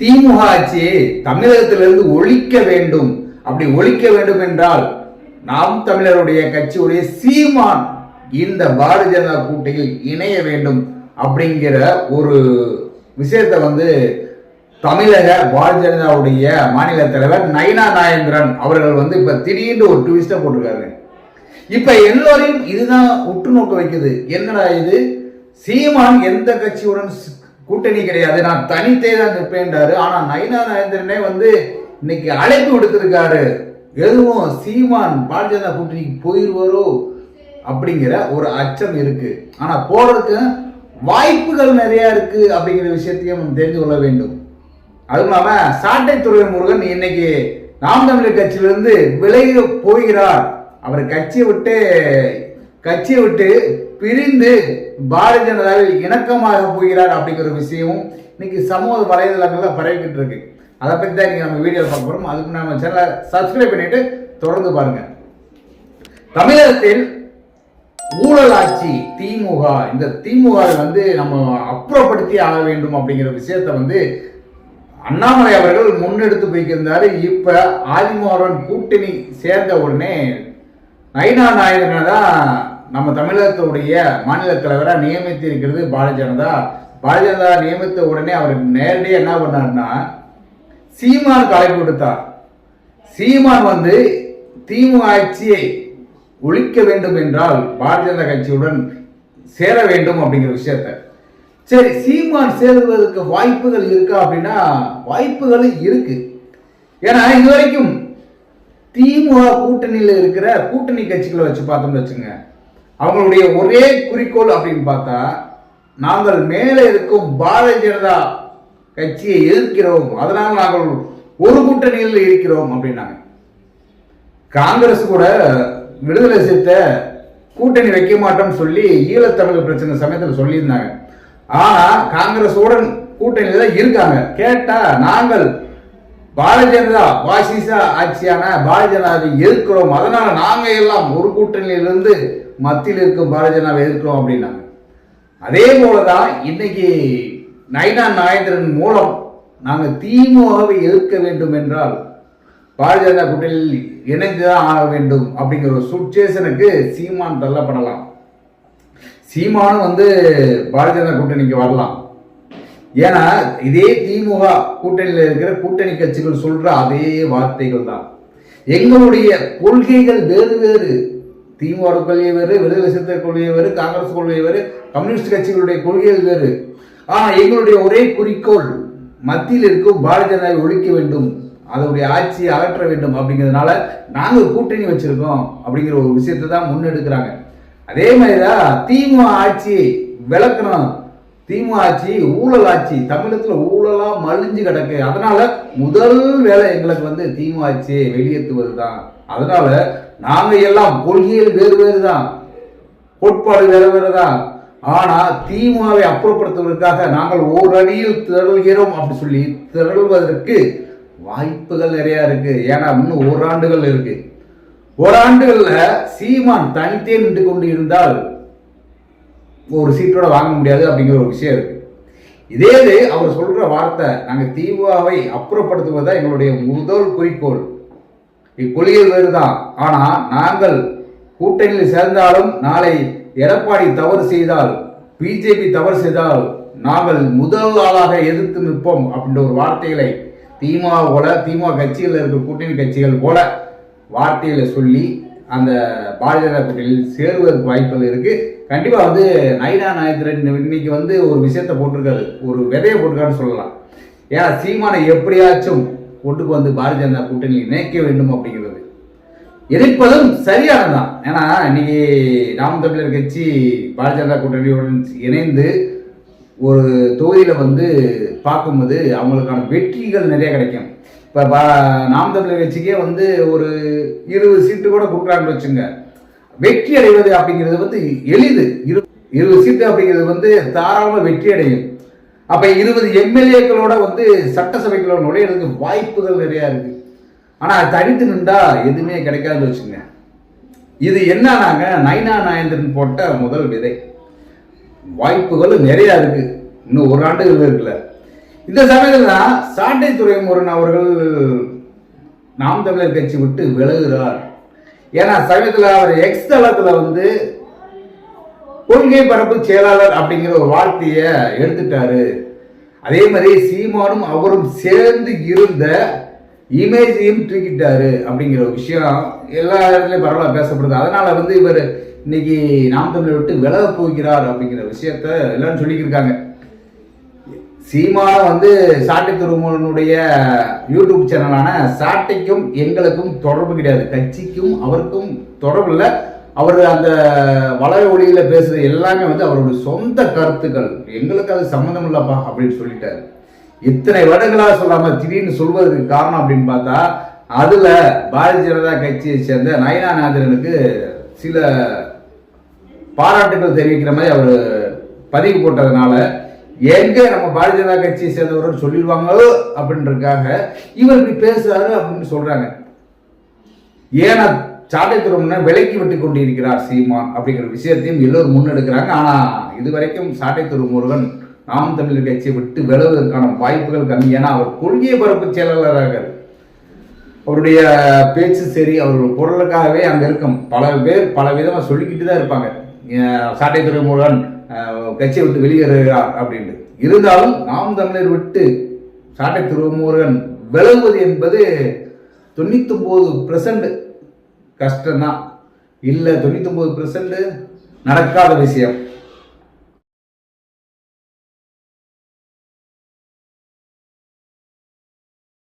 திமுக ஆட்சியை தமிழகத்திலிருந்து ஒழிக்க வேண்டும். அப்படி ஒழிக்க வேண்டும் என்றால் நாம் தமிழருடைய கட்சியுடைய சீமான் இந்த பாரதிய ஜனதா கூட்டணியில் இணைய வேண்டும் அப்படிங்கிற ஒரு விஷயத்தை வந்து தமிழக பாரதிய ஜனதாவுடைய மாநில தலைவர் நயினா நாயந்திரன் அவர்கள் வந்து இப்ப திடீர்னு ஒரு ட்விஸ்ட போட்டிருக்காரு. இப்ப எல்லோரையும் இதுதான் உற்று நோக்க வைக்குது. என்னடா இது? சீமான் எந்த கட்சியுடன் கூட்டணி கிடையாது. நான் தனித்தே தான் நிற்பேன்றாரு. ஆனா நயினா நரேந்திரனே வந்து இன்னைக்கு அழைப்பு விடுத்திருக்காரு. எதுவும் சீமான் பாரதிய ஜனதா கூட்டணிக்கு போயிருவாரோ அப்படிங்கிற ஒரு அச்சம் இருக்கு. ஆனா போறதுக்கு வாய்ப்புகள் நிறைய இருக்கு அப்படிங்கிற விஷயத்தையும் நம்ம தெரிந்து கொள்ள வேண்டும். அதுவும் இல்லாம சாட்டை துறை முருகன் இன்னைக்கு நாம் தமிழர் கட்சியிலிருந்து விலகி போகிறார். அவர் கட்சியை விட்டு கட்சியை விட்டு பிரிந்து பாரதிய ஜனதாவில் இணக்கமாக போகிறார் அப்படிங்கிற ஒரு விஷயமும் இன்னைக்கு சமூக வலைதளங்கள்ல பரவிக்கிட்டு இருக்கு. அதை பத்தி தான் இன்னைக்கு நம்ம வீடியோ பார்க்க போறோம். அதுக்கு நம்ம சேனலை சப்ஸ்கிரைப் பண்ணிட்டு தொடர்ந்து பாருங்க. தமிழகத்தில் ஊழல் ஆட்சி திமுக இந்த திமுகவை வந்து நம்ம அப்புறப்படுத்தி ஆக வேண்டும் அப்படிங்கிற விஷயத்த வந்து அண்ணாமலை அவர்கள் முன்னெடுத்து போய்க்கிருந்தாரு. இப்ப ஆதிமோகன் கூட்டணி சேர்ந்த உடனே நயினா நாயகனை தான் நம்ம தமிழகத்துடைய மாநில தலைவராக நியமித்து இருக்கிறது பாரதிய ஜனதா. பாரதிய ஜனதா நியமித்த உடனே அவர் நேரடியாக என்ன பண்ணாருன்னா சீமான் அழைப்பு கொடுத்தார். சீமான் வந்து திமுக ஆட்சியை ஒழிக்க வேண்டும் என்றால் பாரதிய ஜனதா கட்சியுடன் சேர வேண்டும் அப்படிங்கிற விஷயத்த. சரி சீமான் சேருவதற்கு வாய்ப்புகள் இருக்கா அப்படின்னா வாய்ப்புகள் இருக்கு. ஏன்னா இது வரைக்கும் திமுக கூட்டணியில் இருக்கிற கூட்டணி கட்சிகளை வச்சு பார்த்தோம்னு வச்சுங்க அவங்களுடைய ஒரே குறிக்கோள் அப்படின்னு பார்த்தா நாங்கள் மேலே இருக்கும் பாரதிய ஜனதா கட்சியை எதிர்க்கிறோம். அதனால் நாங்கள் ஒரு கூட்டணியில் இருக்கிறோம் அப்படின்னாங்க. காங்கிரஸ் கூட விடுதலை சிறுத்தை கூட்டணி வைக்க மாட்டோம்னு சொல்லி ஈழத்தமிழ் பிரச்சனை சமயத்தில் சொல்லியிருந்தாங்க. ஆனால் காங்கிரஸோட கூட்டணியில் தான் இருக்காங்க. கேட்டால் நாங்கள் பாரதிய ஜனதா வாசிசா ஆட்சியான பாரதிய ஜனதாவை எதிர்க்கிறோம். அதனால நாங்க எல்லாம் ஒரு கூட்டணியிலிருந்து மத்தியில் இருக்கும் பாரதிய ஜனதாவை எதிர்க்கிறோம் அப்படின்னாங்க அதே போலதான் இன்னைக்கு நைனா நாயந்திரன் மூலம் நாங்கள் திமுகவை எதிர்க்க வேண்டும் என்றால் பாரதிய ஜனதா கூட்டணியில் இணைந்துதான் ஆக வேண்டும் அப்படிங்கிற ஒரு சுச்சுவேஷனுக்கு சீமான் தள்ளப்படலாம். சீமானும் வந்து பாரதிய ஜனதா கூட்டணிக்கு வரலாம். ஏன்னா இதே திமுக கூட்டணியில் இருக்கிற கூட்டணி கட்சிகள் சொல்ற அதே வார்த்தைகள் தான். எங்களுடைய கொள்கைகள் வேறு வேறு. திமுக கொள்கை வேறு விடுதலை சிறுத்தை கொள்கை வேறு காங்கிரஸ் கொள்கை வேறு கம்யூனிஸ்ட் கட்சிகளுடைய கொள்கைகள் வேறு. ஆனால் எங்களுடைய ஒரே குறிக்கோள் மத்தியில் இருக்கும் பாரதிய ஜனதாவை ஒழிக்க வேண்டும். அதனுடைய ஆட்சியை அகற்ற வேண்டும் அப்படிங்கிறதுனால நாங்கள் கூட்டணி வச்சிருக்கோம் அப்படிங்கிற ஒரு விஷயத்தை தான் முன்னெடுக்கிறாங்க. அதே மாதிரிதான் திமுக ஆட்சியை விளக்கணும். திமுக ஆட்சி ஊழல் ஆட்சி தமிழகத்துல ஊழலா மலிஞ்சு கிடக்கு. அதனால முதல் வேலை எங்களுக்கு வந்து திமுக ஆட்சியை வெளியேற்றுவது தான். அதனால நாங்க எல்லாம் கொள்கையில் வேறு வேறு தான். கோட்பாடு வேறு வேறு தான். ஆனா திமுகவை அப்புறப்படுத்துவதற்காக நாங்கள் ஓரணியில் திரள்கிறோம் அப்படி சொல்லி திரள்வதற்கு வாய்ப்புகள் நிறைய இருக்கு. ஏன்னா இன்னும் ஓராண்டுகள் இருக்கு. ஓராண்டுகள்ல சீமான் தனித்தே நின்று கொண்டு இருந்தால் ஒரு சீட்டோட வாங்க முடியாது அப்படிங்கிற ஒரு விஷயம் இருக்கு. இதே இது அவர் சொல்ற வார்த்தை நாங்கள் திமுகவை அப்புறப்படுத்துவதா எங்களுடைய முதல் குறிக்கோள். இக்கொள்கைகள் வேறுதான். ஆனால் நாங்கள் கூட்டணியில் சேர்ந்தாலும் நாளை எடப்பாடி தவறு செய்தால் பிஜேபி தவறு செய்தால் நாங்கள் முதல் ஆளாக எதிர்த்து நிற்போம் அப்படின்ற ஒரு வார்த்தைகளை திமுக போல திமுக கட்சிகளில் இருக்கிற கூட்டணி கட்சிகள் போல வார்த்தைகளை சொல்லி அந்த பாரதிய கூட்டணியில் சேருவதற்கு வாய்ப்புகள் இருக்கு. கண்டிப்பா வந்து நைனா நாயத்திரன் இன்னைக்கு வந்து ஒரு விஷயத்தை போட்டிருக்காரு. ஒரு விதையை போட்டிருக்காருன்னு சொல்லலாம். ஏன் சீமானை எப்படியாச்சும் கொண்டுக்கு வந்து பாரதிய ஜனதா கூட்டணியில் இணைக்க வேண்டும் அப்படிங்கிறது. எதிர்ப்பதும் சரியானதான் ஏன்னா இன்னைக்கு நாம் தமிழர் கட்சி பாரதிய ஜனதா கூட்டணியுடன் இணைந்து ஒரு தொகுதியில வந்து பார்க்கும்போது அவங்களுக்கான வெற்றிகள் நிறைய கிடைக்கும். இப்போ நாம் தமிழர் கட்சிக்கே வந்து ஒரு இருபது சீட்டு கூட கொடுக்குறாங்கன்னு வச்சுங்க. வெற்றி அடைவது அப்படிங்கிறது வந்து எளிது. இரு இருபது சீட்டு அப்படிங்கிறது வந்து தாராளமாக வெற்றி அடையும். அப்போ இருபது எம்எல்ஏக்களோட வந்து சட்டசபைகளோட நுழையிறதுக்கு வாய்ப்புகள் நிறையா இருக்குது ஆனால் தனித்து நின்றா எதுவுமே கிடைக்காதுன்னு வச்சுங்க. இது என்னன்னாங்க நைனா நாயந்திரன் போட்ட முதல் விதை. வாய்ப்புகள் நிறையா இருக்குது இன்னும் ஒரு ஆண்டுகள் இருக்குல்ல. இந்த சமயத்தில் தான் சாட்டை துறைமுருகன் அவர்கள் நாம் தமிழர் கட்சி விட்டு விலகுகிறார். ஏன்னா சமயத்தில் அவர் எக்ஸ் தளத்தில் வந்து கொள்கை பரப்பு செயலாளர் அப்படிங்கிற ஒரு வார்த்தையை எடுத்துட்டாரு. அதே மாதிரி சீமானும் அவரும் சேர்ந்து இருந்த இமேஜையும் தூக்கிட்டாரு அப்படிங்கிற ஒரு விஷயம் எல்லா இடத்துலையும் பரவாயில்ல பேசப்படுது. அதனால வந்து இவர் இன்னைக்கு நாம் தமிழை விட்டு விலக போகிறார் அப்படிங்கிற விஷயத்த எல்லாரும் சொல்லிக்கிருக்காங்க. சீமான வந்து சாட்டை திருமணனுடைய யூடியூப் சேனலான சாட்டைக்கும் எங்களுக்கும் தொடர்பு கிடையாது. கட்சிக்கும் அவருக்கும் தொடர்பு இல்லை. அவர் அந்த வளர ஒளியில் பேசுறது எல்லாமே வந்து அவருடைய சொந்த கருத்துக்கள். எங்களுக்கு அது சம்மந்தம் இல்லப்பா அப்படின்னு சொல்லிட்டாரு. இத்தனை வருடங்களாக சொல்லாம திடீர்னு சொல்வதற்கு காரணம் அப்படின்னு பார்த்தா அதுல பாரதிய ஜனதா கட்சியை சேர்ந்த நயனாநாதனுக்கு சில பாராட்டுகள் தெரிவிக்கிற மாதிரி அவர் பதிவு போட்டதுனால எங்க நம்ம பாரதிய ஜனதா கட்சியை சேர்ந்தவர்கள் சொல்லிடுவாங்களோ அப்படின்றதுக்காக இவர் இப்படி பேசுறாரு அப்படின்னு சொல்றாங்க. ஏன்னா சாட்டை துறமுன விலக்கி விட்டு கொண்டிருக்கிறார் சீமான் அப்படிங்கிற விஷயத்தையும் எல்லோரும் முன்னெடுக்கிறாங்க. ஆனா இதுவரைக்கும் சாட்டை துறைமுருகன் நாம் தமிழர் கட்சியை விட்டு விலகுவதற்கான வாய்ப்புகள் கம்மி. ஏன்னா அவர் கொள்கை பரப்பு செயலாளராக அவருடைய பேச்சு சரி அவருடைய குரலுக்காகவே அங்க இருக்கும். பல பேர் பல விதமா சொல்லிக்கிட்டு தான் இருப்பாங்க. சாட்டை துறைமுருகன் கட்சியை விட்டு வெளியேறுகிறார் அப்படின்ட்டு. இருந்தாலும் நாம் தமிழர் விட்டு சாட்டை திருமுருகன் விலகுவது என்பது தொண்ணூத்தொம்பது பெர்சன்ட் கஷ்டம்தான். இல்லை தொண்ணூத்தொம்பது பெர்சன்ட் நடக்காத விஷயம்.